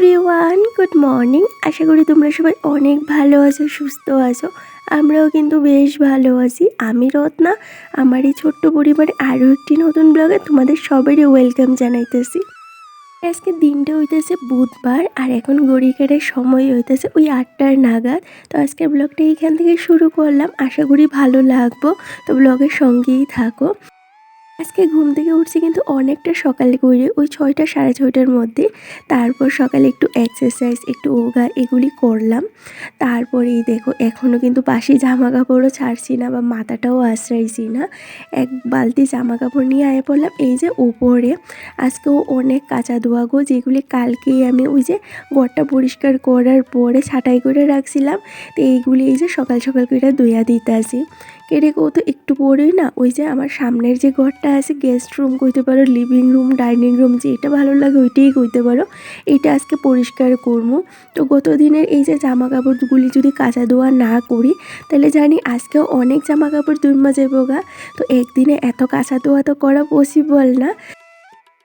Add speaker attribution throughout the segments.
Speaker 1: Everyone, good morning. আশা করি তোমরা সবাই অনেক ভালো আছো, সুস্থ আছো। আমরাও কিন্তু বেশ ভালো আছি। আমি রত্না, আমার এই ছোট্ট পরিবারে আরও একটি নতুন ব্লগে তোমাদের সবারই ওয়েলকাম জানাইতেছি। আজকে দিনটা হইতেছে বুধবার, আর এখন গড়ি কাটার সময় হইতেছে ওই আটটার নাগাদ। তো আজকের ব্লগটা এইখান থেকে শুরু করলাম। আশা করি ভালো লাগবো। তো ব্লগের সঙ্গেই থাকো। আজকে ঘুম থেকে উঠছি কিন্তু অনেকটা সকালে করে ওই ছয়টা সাড়ে ছয়টার মধ্যে। তারপর সকালে একটু এক্সারসাইজ একটু ওগা এগুলি করলাম। তারপরেই দেখো এখনও কিন্তু পাশে জামা কাপড়ও ছাড়ছি না বা মাথাটাও আশ্রাইছি না। এক বালতি জামা কাপড় নিয়ে আয়ে পড়লাম। এই যে উপরে আজকেও অনেক কাঁচা ধোয়া গো, যেগুলি কালকেই আমি ওই যে ঘরটা পরিষ্কার করার পরে ছাটাই করে রাখছিলাম। তো এইগুলি এই যে সকাল সকাল করে ধুইয়া দিতে আসি কেড়ে কৌ তো একটু পরেই না, ওই যে আমার সামনের যে ঘরটা আছে গেস্ট রুম কইতে পারো লিভিং রুম ডাইনিং রুম যে এটা ভালো লাগে ওইটাই কইতে পারো। এটা আজকে পরিষ্কার করব। তো গত দিনের এই যে জামা কাপড়গুলি যদি কাঁচা ধোয়া না করি, তাহলে জানি আজকেও অনেক জামা কাপড় দুই মাঝে বোগা তো একদিনে এত কাঁচা ধোয়া তো করা পসিবল না।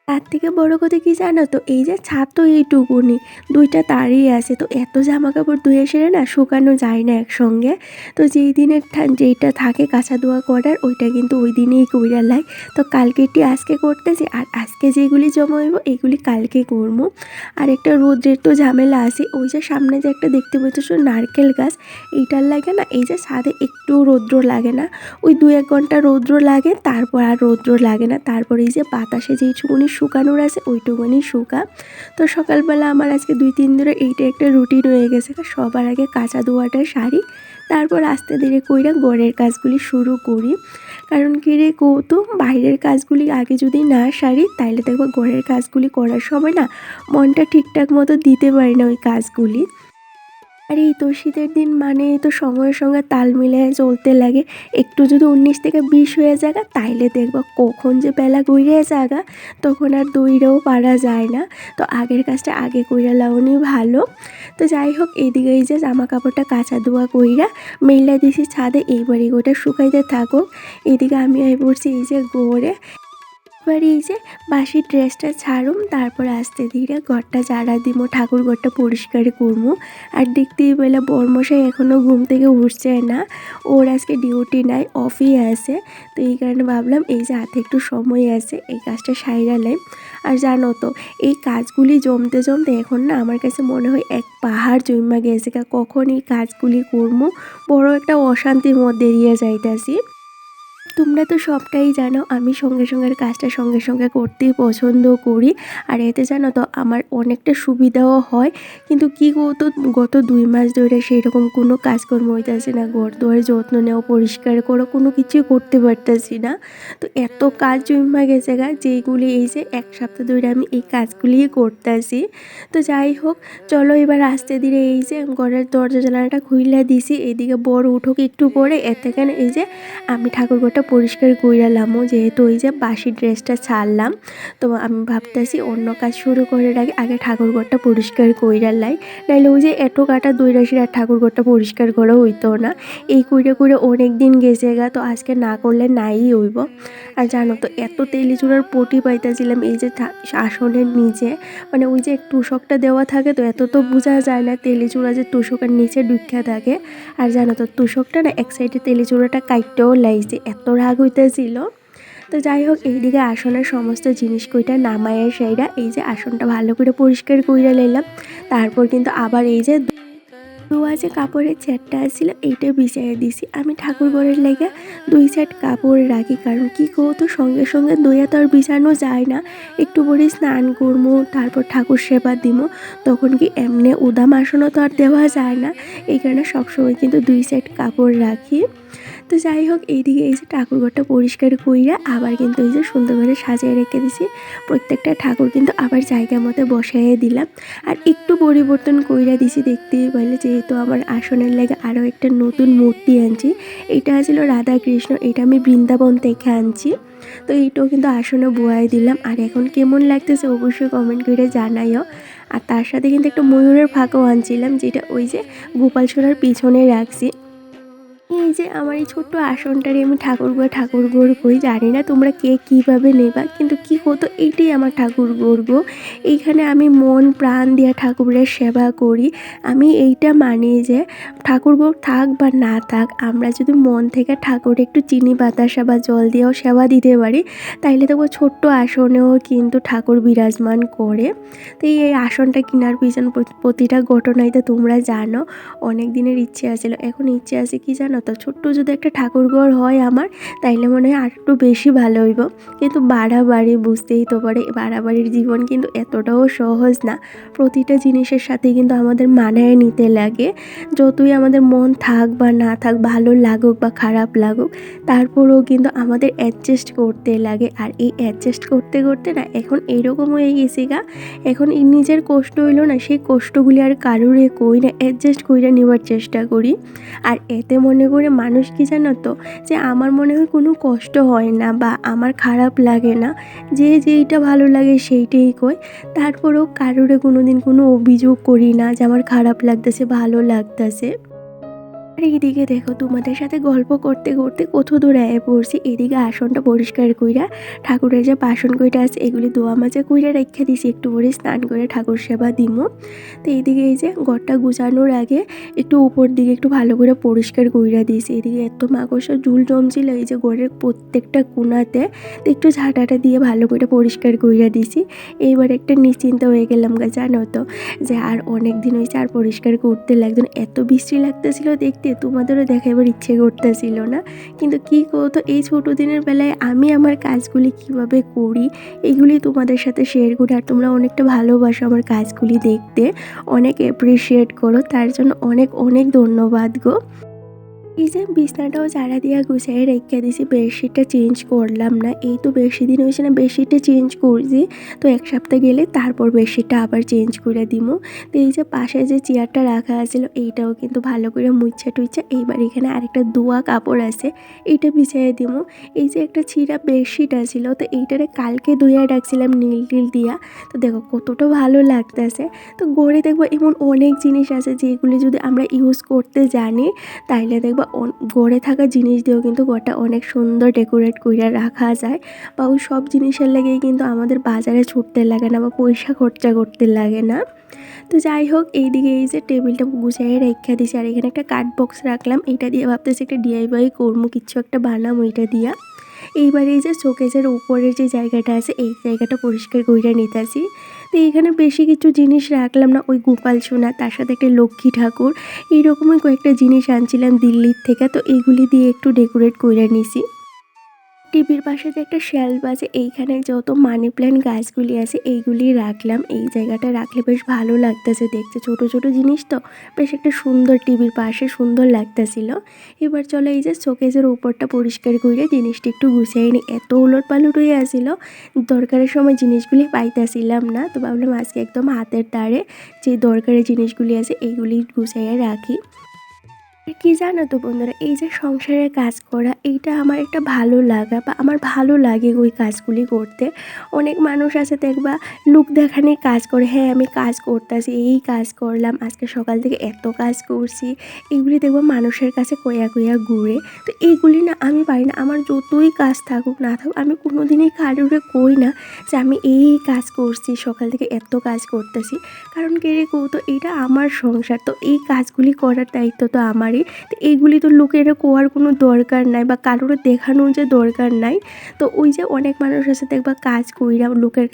Speaker 1: তার থেকে বড় কথা কি জানো তো? এই যে ছাদ তো এইটুকুনি দুইটা তারই আছে। তো এত জামা কাপড় ধুয়ে সেরে না শুকানো যায় না একসঙ্গে। তো যেই দিনের যেইটা থাকে কাঁচা ধোয়া করার, ওইটা কিন্তু ওই দিনেই কইরা লাই। তো কালকেরটি আজকে করতেছি, আর আজকে যেগুলি জমা হইব, এগুলি কালকে করব আর একটা রোদ্রের তো ঝামেলা আছে। ওই যে সামনে যে একটা দেখতে পাচ্ছ নারকেল গাছ, এইটার লাগে না, এই যে ছাদে একটু রৌদ্র লাগে না। ওই দু এক ঘণ্টা রৌদ্র লাগে, তারপর আর রৌদ্র লাগে না। তারপর এই যে বাতাসে যেই চুকুনি শুকানোর আছে, ওইটুকুনি শুকা। তো সকালবেলা আমার আজকে দুই তিন ধরে এইটা একটা রুটিন হয়ে গেছে সবার আগে কাঁচা ধোয়াটা শাড়ি তারপর আস্তে ধীরে কইরা গড়ের কাজগুলি শুরু করি। কারণ কি রে কৌতু বাইরের কাজগুলি আগে যদি না সারি, তাইলে দেখব গড়ের কাজগুলি করার সময় না মনটা ঠিকঠাক মতো দিতে পারি না ওই কাজগুলি। আর, এই তো শীতের দিন মানে তো সময়ের সঙ্গে তাল মিলে চলতে লাগে। একটু যদি উনিশ থেকে বিশ হয়ে যাগা তাইলে দেখব কখন যে বেলা গইরে যাগা তখন আর দইরেও পারা যায় না। তো আগের কাজটা আগে কইরা লাউনি ভালো। তো যাই হোক, এদিকে এই যে জামা কাপড়টা কাঁচা ধোয়া কইরা মেলা দিছি ছাদে, এইবারই গোটা শুকাইতে থাকুক। এদিকে আমি আই পড়ছি এই যে গোড়ে। এবার এই যে বাসি ড্রেসটা ছাড়ুম, তারপর আস্তে ধীরে ঘরটা ঝাড়া দিব ঠাকুর ঘরটা পরিষ্কার করব আর দেখতেই পেলে বর্মশাই এখনও ঘুম থেকে উঠছে না, ওর আজকে ডিউটি নাই, অফই আছে। তো এই কারণে ভাবলাম এই যে হাতে একটু সময় আছে, এই কাজটা সাইরালাই আর জানো তো, এই কাজগুলি জমতে জমতে এখন না আমার কাছে মনে হয় এক পাহাড় জমা গেছে কখন এই কাজগুলি করব বড় একটা অশান্তির মধ্যে এড়িয়ে যাইতেছি। তোমরা তো সবটাই জানো, আমি সঙ্গে সঙ্গে কাজটা সঙ্গে সঙ্গে করতেই পছন্দ করি। আর এতে জানো তো, আমার অনেকটা সুবিধাও হয়। কিন্তু কি গত গত দুই মাস ধরে সেই রকম কোনো কাজকর্ম হইতেছে না ঘর দুয়ার যত্ন নেওয়া, পরিষ্কার করো, কোনো কিছুই করতে পারতেছি না। তো এত কাজ জমা গেছে গা, যেইগুলি এই যে এক সপ্তাহ ধরে আমি এই কাজগুলিই করতেছি। তো যাই হোক, চলো এবার আস্তে ধীরে এই যে ঘরের দরজা জানালাটা খুইলা দিছি, এইদিকে বড় উঠোক একটু পরে, এতে কেন এই যে আমি ঠাকুরঘরটা পরিষ্কার কইরালামও যেহেতু ওই যে বাসি ড্রেসটা ছাড়লাম, তো আমি ভাবতেছি অন্য কাজ শুরু করে আগে আগে ঠাকুরঘরটা পরিষ্কার কইরার লাই নাইলে ওই যে এত কাটা দুই রাশির আর ঠাকুরঘরটা পরিষ্কার করা হইতো না। এই কইরে কইরে অনেক দিন গেছে গা, তো আজকে না করলে নাই হইব। আর জানো তো, এত তেলি চূড়ার পটি পাইতেছিলাম, এই যে আসনের নিচে। মানে ওই যে তুষকটা দেওয়া থাকে তো, এত তো বোঝা যায় না তেলি চূড়া যে তুষকের নিচে ডুক্ষা থাকে। আর জানো তো, তুষকটা না এক সাইডে তেলি চূড়াটা কাইটটাও লাইছে, এত রাগ হইতেছিল। তো যাই হোক, এইদিকে আসনের সমস্ত জিনিস কইটা নামায়ের সেইটা এই যে আসনটা ভালো করে পরিষ্কার কইরা নিলাম তারপর কিন্তু আবার এই যে ধোয়া যে কাপড়ের চেটটা আসছিল এইটা বিছাইয়া দিছি। আমি ঠাকুর ঘরের লেগে দুই সেট কাপড় রাখি, কারণ কি কো তো, সঙ্গে সঙ্গে দইয়া তো আর বিছানো যায় না। একটু পরে স্নান করব তারপর ঠাকুর সেবা দিব তখন কি এমনি উদাম আসনও তো আর দেওয়া যায় না। এই কারণে সবসময় কিন্তু দুই সেট কাপড় রাখি। তো যাই হোক, এইদিকে এই যে ঠাকুরঘরটা পরিষ্কার কইরা আবার কিন্তু এই যে সুন্দর করে সাজিয়ে রেখে দিছি। প্রত্যেকটা ঠাকুর কিন্তু আবার জায়গা মতো বসাইয়ে দিলাম। আর একটু পরিবর্তন কইরা দিছি দেখতেই পাইলে, যেহেতু আমার আসনের লেগে আরও একটা নতুন মূর্তি আনছি। এটা ছিল রাধা কৃষ্ণ এটা আমি বৃন্দাবন থেকে আনছি। তো এইটাও কিন্তু আসনে বোয়াই দিলাম। আর এখন কেমন লাগতেছে অবশ্যই কমেন্ট করে জানাইও। আর তার সাথে কিন্তু একটা ময়ূরের ফাঁকও আনছিলাম, যেটা ওই যে গোপাল সোনার পিছনে রাখছি। এই যে আমার এই ছোট্ট আসনটারে আমি ঠাকুরগড় ঠাকুরগড় কই জানি না তোমরা কে কীভাবে নেবা, কিন্তু কি হতো এইটাই আমার ঠাকুর গর্ব এইখানে আমি মন প্রাণ দিয়ে ঠাকুরের সেবা করি, আমি এইটা মানি যে ঠাকুরগড় থাক বা না থাক, আমরা যদি মন থেকে ঠাকুর একটু চিনি, বাতাসা বা জল দিয়েও সেবা দিতে পারি, তাইলে দেখব ছোট্ট আসনেও কিন্তু ঠাকুর বিরাজমান করে। তো এই আসনটা কেনার পিছন প্রতিটা ঘটনাই তো তোমরা জানো, অনেক দিনের ইচ্ছে আছিল, এখন ইচ্ছে আছে কি জানো? তো, ছোট্ট যদি একটা ঠাকুরঘর হয় আমার, তাইলে মনে হয় আর একটু বেশি ভালো হইব। কিন্তু বাড়াবাড়ি বুঝতেই তো পারে, বাড়াবাড়ির জীবন কিন্তু এতটাও সহজ না। প্রতিটা জিনিসের সাথে কিন্তু আমাদের মানায় নিতে লাগে। যতই আমাদের মন থাক বা না থাক, ভালো লাগুক বা খারাপ লাগুক, তারপরেও কিন্তু আমাদের অ্যাডজাস্ট করতে লাগে। আর এই অ্যাডজাস্ট করতে করতে না, এখন এইরকম হয়ে গেছে গা, এখন নিজের কষ্ট হইল না, সেই কষ্টগুলি আর কারোরে কই না অ্যাডজাস্ট কইরা নেওয়ার চেষ্টা করি। আর এতে মনে করে মানুষ কি জানো তো? যে আমার মনে হয় কোনো কষ্ট হয় না বা আমার খারাপ লাগে না। যে যেইটা ভালো লাগে সেইটাই কই। তারপরেও কারোরে কোনো দিন কোনো অভিযোগ করি না যে আমার খারাপ লাগতেছে, ভালো লাগতেছে। আর এইদিকে দেখো, তোমাদের সাথে গল্প করতে করতে কত দূর আয়ে পড়ছি। এদিকে আসনটা পরিষ্কার কইরা, ঠাকুরের যে বাসন কইটা আছে, এগুলি দোয়া মাঝে কইরা রেখে দিছি, একটু পরে স্নান করে ঠাকুর সেবা দিমু। তো এইদিকে এই যে ঘরটা গুছানোর আগে একটু উপর দিকে একটু ভালো করে পরিষ্কার কইরা দিয়েছি। এদিকে এত মাকড়সা ঝুল জমছিল, এই যে ঘরের প্রত্যেকটা কোনাতে তো একটু ঝাঁটাটা দিয়ে ভালো করে পরিষ্কার কইরা দিছি। এইবার একটা নিশ্চিন্ত হয়ে গেলাম গা, জানো তো। যে আর অনেক দিন হয়েছে আর পরিষ্কার করতে লাগতো এত বৃষ্টি লাগতেছিল দেখতে তোমাদেরও দেখাবার ইচ্ছে করতেছিল না। কিন্তু কি করতো, এই ছোটো দিনের বেলায় আমি আমার কাজগুলি কীভাবে করি, এগুলি তোমাদের সাথে শেয়ার করি। আর তোমরা অনেকটা ভালোবাসো আমার কাজগুলি দেখতে। অনেক অ্যাপ্রিসিয়েট করো। তার জন্য অনেক অনেক ধন্যবাদ গো। যে বিছনাটাও চারা দিয়া গুছাই রেখে দিছি বেডশিটটা চেঞ্জ করলাম না। এই তো বেশি দিন হয়েছে না বেডশিটটা চেঞ্জ করছি। তো এক সপ্তাহ গেলে তারপর বেডশিটটা আবার চেঞ্জ করে দিব তো এই যে পাশে যে চেয়ারটা রাখা আছিল, এইটাও কিন্তু ভালো করে মুচ্ছা টুইচা এইবার এখানে আরেকটা দোয়া কাপড় আছে, এইটা বিছাই দিব এই যে একটা ছিঁড়া বেডশিট আছিল, তো এইটারে কালকে ধুইয়া রাখছিলাম নীল টিল দিয়া। তো দেখো কতটা ভালো লাগতেছে। তো গড়ে দেখব এমন অনেক জিনিস আছে যেগুলি যদি আমরা ইউজ করতে জানি, তাইলে দেখব গড়ে থাকা জিনিস দিয়েও কিন্তু ঘরটা অনেক সুন্দর ডেকোরেট করে রাখা যায়। বা ওই সব জিনিসের লাগেই কিন্তু আমাদের বাজারে ছুটতে লাগে না বা পয়সা খরচা করতে লাগে না। তো যাই হোক, এইদিকে এই যে টেবিলটা গুছাইয়ে রেখা দিছি আর এখানে একটা কাঠ বক্স রাখলাম। এটা দিয়ে ভাবতেছি একটা ডিআইওয়াই কর্ম, কিছু একটা বানাম ওইটা দিয়া। এইবার এই যে শোকেজের উপরের যে জায়গাটা আছে, এই জায়গাটা পরিষ্কার করে নিতেছি। তো এখানে বেশি কিছু জিনিস রাখলাম না, ওই গোপাল সোনা, তার সাথে একটা লক্ষ্মী ঠাকুর। এইরকমই কয়েকটা জিনিস আনছিলাম দিল্লির থেকে, তো এইগুলি দিয়ে একটু ডেকোরেট করে নিছি। টিভির পাশে যে একটা শেলফ আছে এইখানে যত মানি প্ল্যান্ট গাছগুলি আছে, এইগুলি রাখলাম। এই জায়গাটা রাখলে বেশ ভালো লাগতেছে দেখতে। ছোট ছোট জিনিস তো, বেশ একটা সুন্দর টিভির পাশে সুন্দর লাগতেছিল। এবার চলো এই যে শোকেজের উপরটা পরিষ্কার করে জিনিসটি একটু গুছিয়ে নিই এত উলট পালট হয়ে আসিল দরকারের সময় জিনিসগুলি পাইতেছিলাম না। তো ভাবলাম আজকে একদম হাতের তারে যে দরকারি জিনিসগুলি আছে, এইগুলি গুছাইয়ে রাখি। কি জানো তো বন্ধুরা, এই যে সংসারের কাজ করা, এইটা আমার একটা ভালো লাগা বা আমার ভালো লাগে ওই কাজগুলি করতে। অনেক মানুষ আছে দেখবা, লুক দেখানি কাজ করে হ্যাঁ আমি কাজ করতেছি, এই কাজ করলাম, আজকে সকাল থেকে এত কাজ করছি। এগুলি দেখব মানুষের কাছে কয়া কয়া ঘুরে। তো এইগুলি না আমি পারি না, আমার যতই কাজ থাকুক না থাকুক, আমি কোনো দিনই কারোরে কই না যে আমি এই কাজ করছি, সকাল থেকে এত কাজ করতেছি। কারণ কে রে কৌ তো এটা আমার সংসার, তো এই কাজগুলি করার দায়িত্ব তো আমার পারি। তো এইগুলি তো লোকের কোয়ার কোনো দরকার নাই বা কারোর দেখানোর যে দরকার নাই। তো ওই যে অনেক মানুষ আছে দেখবা কাজ কইরা লোকের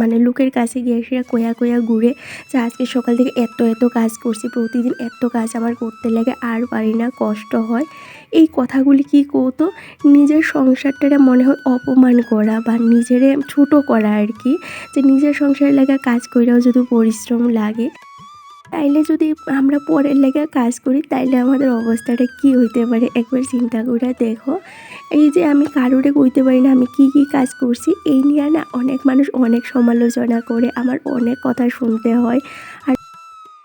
Speaker 1: মানে লোকের কাছে গিয়ে সেরা কয়া কয়া ঘুরে যে আজকে সকাল থেকে এত এত কাজ করছি, প্রতিদিন এত কাজ আমার করতে লাগে, আর পারি না, কষ্ট হয়। এই কথাগুলি কি কৌতো নিজের সংসারটারে মনে হয় অপমান করা বা নিজেরে ছোট করা আর কি। যে নিজের সংসারে লাগা কাজ কইরাও যদি পরিশ্রম লাগে। তাইলে যদি আমরা পরের লেগে কাজ করি, তাইলে আমাদের অবস্থাটা কি হইতে পারে? একবার চিন্তা করে দেখো। এই যে আমি কারোরে কইতে পারি না আমি কি কি কাজ করছি, এই নিয়ে না অনেক মানুষ অনেক সমালোচনা করে, আমার অনেক কথা শুনতে হয়। আর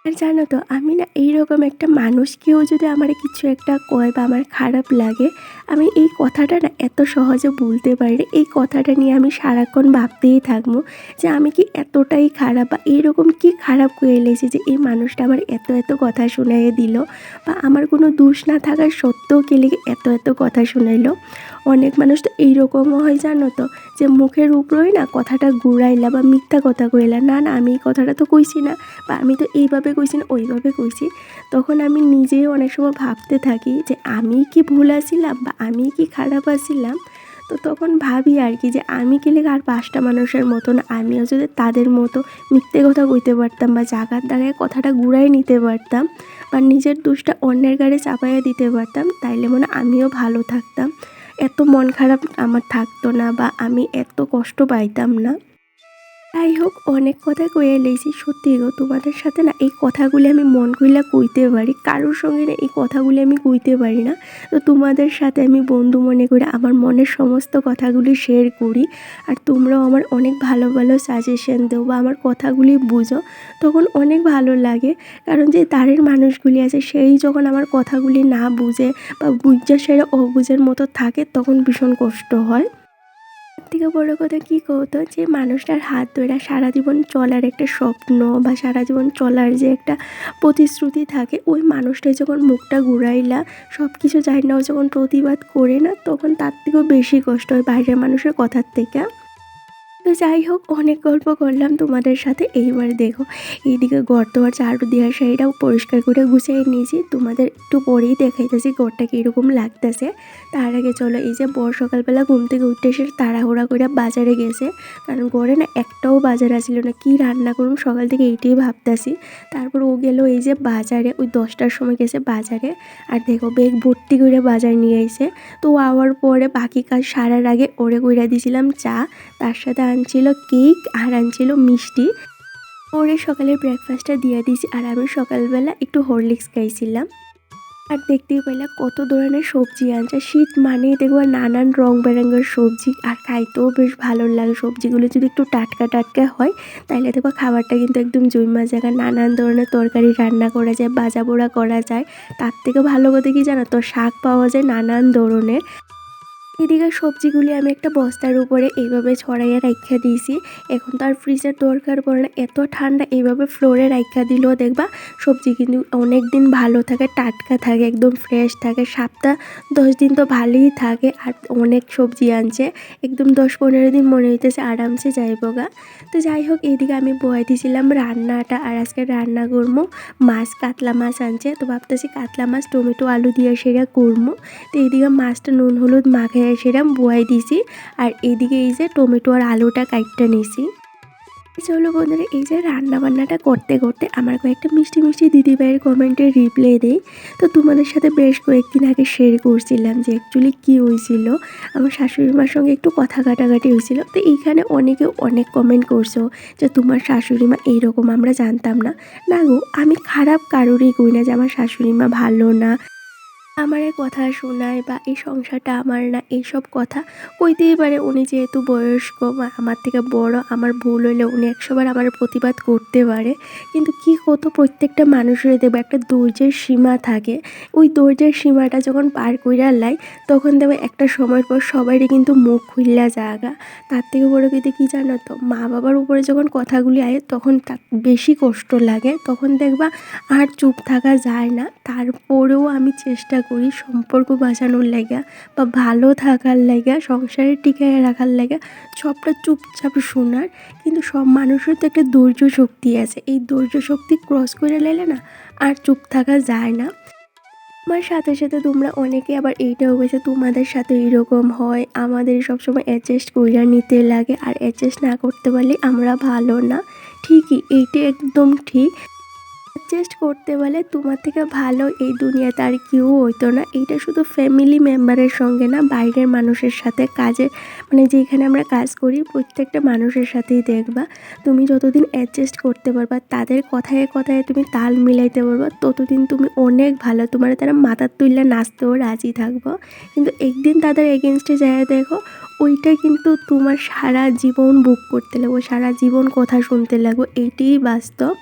Speaker 1: আর জানো তো, আমি না এইরকম একটা মানুষ কেউ যদি আমার কিছু একটা কয় বা আমার খারাপ লাগে, আমি এই কথাটা না এত সহজে বলতে পারি না। এই কথাটা নিয়ে আমি সারাক্ষণ ভাবতেই থাকব যে আমি কি এতটাই খারাপ বা এইরকম কি খারাপ করে এলেছি যে এই মানুষটা আমার এত এত কথা শুনাইয়ে দিল বা আমার কোনো দোষ না থাকার সত্ত্বেও কে লেগে এত এত কথা শুনাইলো অনেক মানুষ তো এইরকমও হয় জানো তো, যে মুখের উপরেই না কথাটা ঘুরাইলা বা মিথ্যা কথা কইলা, না না, আমি এই কথাটা তো কইছি না, বা আমি তো এইভাবে কইছি না, ওইভাবে কইছি। তখন আমি নিজেই অনেক সময় ভাবতে থাকি যে আমি কি ভুল আছিলাম বা আমি কি খারাপ আছিলাম। তো তখন ভাবি আর কি যে আমি গেলে আর পাঁচটা মানুষের মতন, আমিও যদি তাদের মতো মিথ্যে কথা কইতে পারতাম বা জাগার দ্বারায় কথাটা ঘুরাই নিতে পারতাম বা নিজের দোষটা অন্যের গাড়ে চাপাইয়া দিতে পারতাম, তাইলে মনে আমিও ভালো থাকতাম। এত মন খারাপ আমার থাকতো না বা আমি এত কষ্ট পাইতাম না। যাই হোক, অনেক কথা কয়ে লেছি সত্যি গো, তোমাদের সাথে না এই কথাগুলি আমি মন কইলা কইতে পারি। কারোর সঙ্গে না এই কথাগুলি আমি কইতে পারি না। তো তোমাদের সাথে আমি বন্ধু মনে করে আমার মনের সমস্ত কথাগুলি শেয়ার করি। আর তোমরাও আমার অনেক ভালো ভালো সাজেশন দেও বা আমার কথাগুলি বুঝো। তখন অনেক ভালো লাগে। কারণ যে তারের মানুষগুলি আছে, সেই যখন আমার কথাগুলি না বুঝে বা বুঝা সেরা অবুঝের মতো থাকে, তখন ভীষণ কষ্ট হয়। থেকে বড় কথা কী কহতো যে মানুষটার হাত ধরে সারা জীবন চলার একটা স্বপ্ন বা সারা জীবন চলার যে একটা প্রতিশ্রুতি থাকে, ওই মানুষটাই যখন মুখটা ঘুরাইলা সব কিছু জানি না ও যখন প্রতিবাদ করে না, তখন তার থেকেও বেশি কষ্ট হয় বাইরের মানুষের কথার থেকে। তো যাই হোক, অনেক গল্প করলাম তোমাদের সাথে। এইবার দেখো, এইদিকে গর্ত আর চারু দেওয়ার শাড়িটাও পরিষ্কার করে গুছিয়ে নিয়েছি। তোমাদের একটু পরেই দেখাইতেছি ঘরটা কীরকম লাগতেছে। তার আগে চলো, এই যে বর সকালবেলা ঘুম থেকে উঠতে এসে তাড়াহুড়া করে বাজারে গেছে। কারণ ঘরে না একটাও বাজার আসছিল না, কি রান্না করুন সকাল থেকে এইটাই ভাবতাছি। তারপর ও গেল এই যে বাজারে, ওই দশটার সময় গেছে বাজারে। আর দেখো, বেগ ভর্তি করে বাজার নিয়ে এসে তো আওয়ার পরে বাকি কাজ সারার আগে ওরে কইরা দিছিলাম চা। তার সাথে আনছিল কেক আর আনছিল মিষ্টি। ওরে সকালের ব্রেকফাস্টটা দিয়ে দিয়েছি আর আমি সকালবেলা একটু হরলিক্স খাইছিলাম। আর দেখতেই পেলাম কত ধরনের সবজি আনছে। শীত মানেই দেখব নানান রং বেরঙের সবজি আর খাইতেও বেশ ভালো লাগে। সবজিগুলো যদি একটু টাটকা টাটকা হয় তাহলে দেখব খাবারটা কিন্তু একদম জৈমা জায়গা। নানান ধরনের তরকারি রান্না করা যায় বাজা পোড়া করা যায়। তার থেকে ভালো কথা কি জানো তো? শাক পাওয়া যায় নানান ধরনের। এদিকে সবজিগুলি আমি একটা বস্তার উপরে এইভাবে ছড়াইয়া রাখা দিয়েছি। এখন তো আর ফ্রিজের দরকার পড়ে না। এত ঠান্ডা এইভাবে ফ্লোরে রাখা দিলেও দেখবা সবজি কিন্তু অনেক দিন ভালো থাকে, টাটকা থাকে, একদম ফ্রেশ থাকে। সপ্তাহ দশ দিন তো ভালোই থাকে আর অনেক সবজি আনছে। একদম দশ পনেরো দিন মনে হইতেছে আরামসে যাইব গা। তো যাই হোক এইদিকে আমি বয়ে দিয়েছিলাম রান্নাটা আর আজকে রান্না করব মাছ, কাতলা মাছ আনছে। তো ভাবতেছি কাতলা মাছ, টমেটো, আলু দিয়ে সেটা করব তো এইদিকে মাছটা নুন, হলুদ মাখাই সেরকম বুয়াই দিছি আর এদিকে এই যে টমেটো আর আলুটা কাইটটা নিছি চলো বন্ধুরা, এই যে রান্না বান্নাটা করতে করতে আমার কয়েকটা মিষ্টি মিষ্টি দিদিভাইয়ের কমেন্টে রিপ্লাই দেই। তো তোমাদের সাথে বেশ কয়েকদিন আগে শেয়ার করছিলাম যে অ্যাকচুয়ালি কী হয়েছিল। আমার শাশুড়ি মার সঙ্গে একটু কথা কাটাকাটি হয়েছিল। তো এইখানে অনেকে অনেক কমেন্ট করছ যে তোমার শাশুড়ি মা এইরকম আমরা জানতাম না। না গো, আমি খারাপ কারোরই কই না যে আমার শাশুড়ি মা ভালো না। আমার এই কথা শোনায় বা এই সংসারটা আমার না, এইসব কথা কইতেই পারে উনি যেহেতু বয়স্ক বা আমার থেকে বড়, আমার ভুল হইলে উনি একশোবার আমার প্রতিবাদ করতে পারে। কিন্তু কি হতো প্রত্যেকটা মানুষের দেখবে একটা ধৈর্যের সীমা থাকে। ওই ধৈর্যের সীমাটা যখন পার কইরা লাই, তখন দেখবে একটা সময়ের পর সবারই কিন্তু মুখ খুললা জায়গা তার থেকে বড় কিন্তু কী জানো তো মা বাবার উপরে যখন কথাগুলি আয়, তখন তার বেশি কষ্ট লাগে। তখন দেখবা আর চুপ থাকা যায় না। তারপরেও আমি চেষ্টা করি, সম্পর্ক বাঁচানোর লাগা বা ভালো থাকার লাগা সংসারে টিকায় রাখার লাগা, সবটা চুপচাপ শোনার। কিন্তু সব মানুষের তো একটা ধৈর্য শক্তি আছে। এই ধৈর্য শক্তি ক্রস করে লাইলে না আর চুপ থাকা যায় না। আমার সাথে সাথে তোমরা অনেকে আবার এইটাও গেছে তোমাদের সাথে এইরকম হয়। আমাদের সবসময় অ্যাডজাস্ট কইরা নিতে লাগে। আর অ্যাডজাস্ট না করতে পারলে আমরা ভালো না। ঠিকই, এইটা একদম ঠিক। অ্যাডজাস্ট করতে বলে, তোমার থেকে ভালো এই দুনিয়াতে আর কেউ হইতো না। এটা শুধু ফ্যামিলি মেম্বারের সঙ্গে না, বাইরের মানুষের সাথে কাজের মানে যেখানে আমরা কাজ করি, প্রত্যেকটা মানুষের সাথেই দেখবা। তুমি যতদিন অ্যাডজাস্ট করতে পারবা, তাদের কথায় কথায় তুমি তাল মিলাইতে পারবা, ততদিন তুমি অনেক ভালো। তোমার তারা মাথার তুললে নাচতেও রাজি থাকব। কিন্তু একদিন তাদের এগেনস্টে যায় দেখো ওইটা কিন্তু তোমার সারা জীবন বুক করতে লাগবো, সারা জীবন কথা শুনতে লাগবো, এটাই বাস্তব।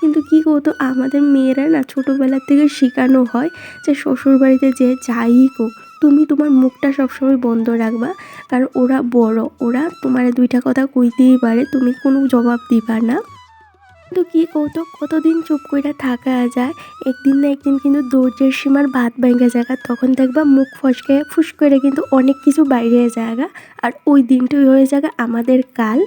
Speaker 1: কিন্তু কী করতো, আমাদের মেয়েরা না ছোটোবেলার থেকে শেখানো হয় যে শ্বশুর বাড়িতে যে যাই হোক, তুমি তোমার মুখটা সবসময় বন্ধ রাখবা। কারণ ওরা বড়, ওরা তোমার দুইটা কথা কইতেই পারে, তুমি কোনো জবাব দিবা না। কিন্তু কি কৌতো কতদিন চুপ করে থাকা যায়? একদিন না একদিন কিন্তু দরজার সীমার ভাত ভেঙে জায়গা তখন দেখবা মুখ ফসকে ফুস করে কিন্তু অনেক কিছু বাইরে জায়গা আর ওই দিনটাই হয়ে যাবে আমাদের কাল।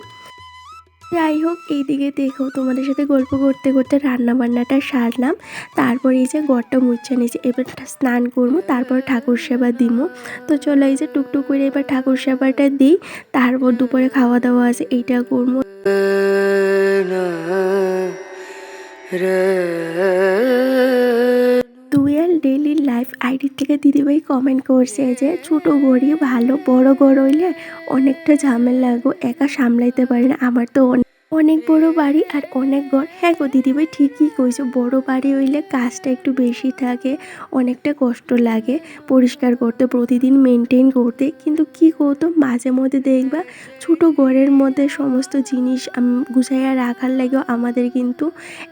Speaker 1: যাই হোক এইদিকে দেখো তোমাদের সাথে গল্প করতে করতে রান্না বান্নাটা সারলাম তারপর এই যে গড়টা মুচ্ছে নিয়েছি এবার স্নান করব তারপর ঠাকুর সেবা দিমো তো চলো এই যে টুকটুক করে এবার ঠাকুর সেবাটা দিই তারপর দুপুরে খাওয়া দাওয়া আছে এইটা করব টুয়েল আইডি থেকে দিদিভাই কমেন্ট করছে যে, ছোট গড়ি, ভালো, বড় গড় হইলে অনেকটা ঝামেলা লাগো একা সামলাইতে পারি না, আমার তো অনেক বড় বাড়ি আর অনেক ঘর। হ্যাঁ গো দিদিভাই, ঠিকই কইছো। বড় বাড়ি হইলে কাজটা একটু বেশি থাকে, অনেকটা কষ্ট লাগে পরিষ্কার করতে, প্রতিদিন মেনটেন করতে। কিন্তু কি করতো মাঝে মধ্যে দেখবা ছোট ঘরের মধ্যে সমস্ত জিনিস গুছাইয়া রাখার লাগেও আমাদের কিন্তু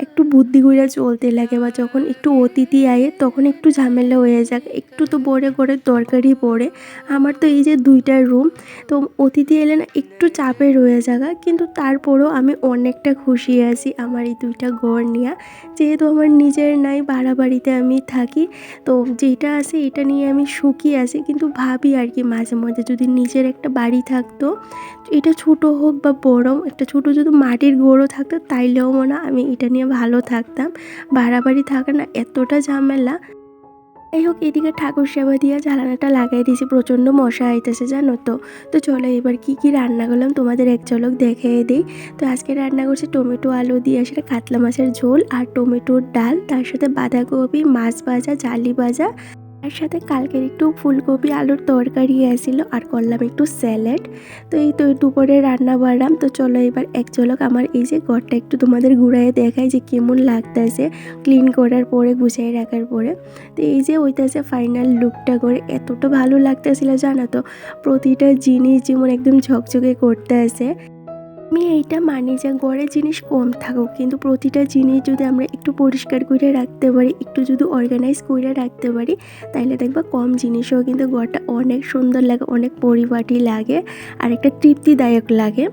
Speaker 1: একটু বুদ্ধি করে চলতে লাগে বা যখন একটু অতিথি আয়ে তখন একটু ঝামেলা হয়ে যাক। একটু তো বড় ঘরের দরকারই পড়ে। আমার তো এই যে দুইটা রুম তো অতিথি এলে না একটু চাপে রয়ে যাগা। কিন্তু তারপরেও আমি অনেকটা খুশি আছি আমার এই দুইটা ঘর নিয়ে। যেহেতু আমার নিজের নাই ভাড়া বাড়িতে আমি থাকি, তো যেটা আছে এটা নিয়ে আমি সুখী আছি। কিন্তু ভাবি আর কি মাঝে মধ্যে যদি নিজের একটা বাড়ি থাকতো, এটা ছোট হোক বা বড়, একটা ছোট যদি মাটির গড়ও থাকতো, তাইলেও মনে আমি এটা নিয়ে ভালো থাকতাম। ভাড়া বাড়ি থাকা না, এতটা ঝামেলা। যাই হোক, এদিকে ঠাকুর সেবা দিয়ে জ্বালানাটা লাগাই দিয়েছি, প্রচণ্ড মশা আইতেছে, জানো তো। তো চলো এবার কি কি রান্না করলাম, তোমাদের এক চলক দেখে দিই। তো আজকে রান্না করছি টমেটো আলু দিয়ে, সেটা কাতলা মাছের ঝোল আর টমেটোর ডাল, তার সাথে বাঁধাকপি, মাছ ভাজা, জালি ভাজা। তার সাথে কালকের একটু ফুলকপি, আলুর তরকারি আসিল আর করলাম একটু স্যালাড। তো এই তো দুপুরে রান্না বাড়লাম তো চলো এবার এক ঝলক আমার এই যে ঘরটা একটু তোমাদের ঘুরাই দেখায় যে কেমন লাগতেছে ক্লিন করার পরে গুছিয়ে রাখার পরে। তো এই যে ওইটাছে ফাইনাল লুকটা করে। এতটা ভালো লাগতেছিল জানো তো? প্রতিটা জিনিস যেমন একদম ঝকঝকে করতে আছে। আমি এইটা মানি যে গড়ে জিনিস কম থাকুক, কিন্তু প্রতিটা জিনিস যদি আমরা একটু পরিষ্কার করে রাখতে পারি, একটু যদি অর্গানাইজ করে রাখতে পারি তাহলে দেখবা কম জিনিসেও কিন্তু গড়টা অনেক সুন্দর লাগে, অনেক পরিপাটি লাগে, আর একটা তৃপ্তিদায়ক লাগে।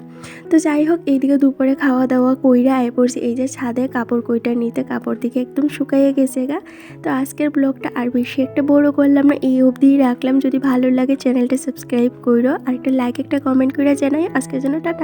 Speaker 1: তো যাই হোক, এইদিকে দুপুরে খাওয়া দাওয়া কইরা আয় পড়ছি। এই যে ছাদে কাপড় কইটা নিতে, কাপড় দিকে একদম শুকাইয়ে গেছে গা। তো আজকের ব্লগটা আর বেশি একটা বড় করলাম না, এই অবধিই রাখলাম। যদি ভালো লাগে, চ্যানেলটা সাবস্ক্রাইব করো আর একটা লাইক একটা কমেন্ট করে জানাই। আজকের জন্য টাটা।